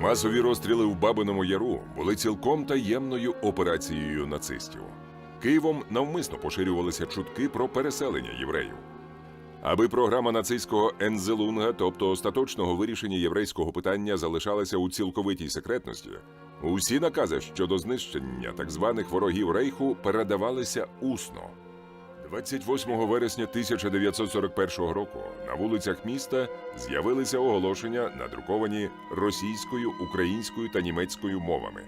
Масові розстріли в Бабиному Яру були цілком таємною операцією нацистів. Києвом навмисно поширювалися чутки про переселення євреїв. Аби програма нацистського Ензелунга, тобто остаточного вирішення єврейського питання, залишалася у цілковитій секретності, усі накази щодо знищення так званих ворогів Рейху передавалися усно. 28 вересня 1941 року на вулицях міста з'явилися оголошення, надруковані російською, українською та німецькою мовами.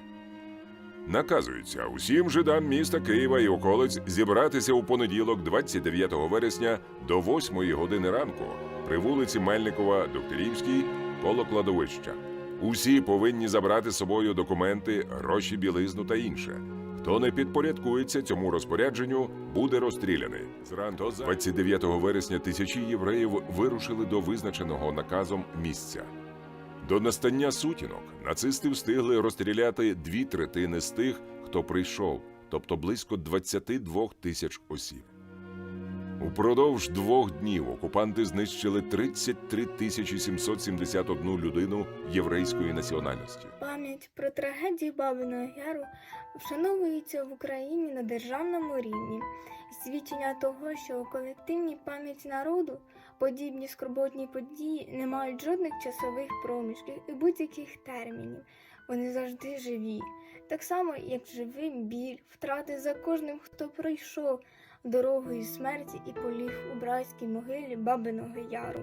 Наказується усім жидам міста Києва і околиць зібратися у понеділок, 29 вересня, до 8 години ранку при вулиці Мельникова, Докторівській, коло кладовища. Усі повинні забрати з собою документи, гроші, білизну та інше. Хто не підпорядкується цьому розпорядженню, буде розстріляний. Зранку 29 вересня тисячі євреїв вирушили до визначеного наказом місця. До настання сутінок нацисти встигли розстріляти дві третини з тих, хто прийшов, тобто близько 22 тисяч осіб. Упродовж двох днів окупанти знищили 33 тисячі 771 людину єврейської національності. Пам'ять про трагедію Бабиного Яру вшановується в Україні на державному рівні. Свідчення того, що у колективній пам'яті народу подібні скорботні події не мають жодних часових проміжків і будь-яких термінів. Вони завжди живі, так само, як живий біль, втрати за кожним, хто пройшов дорогою смерті і поліг у братській могилі Бабиного Яру.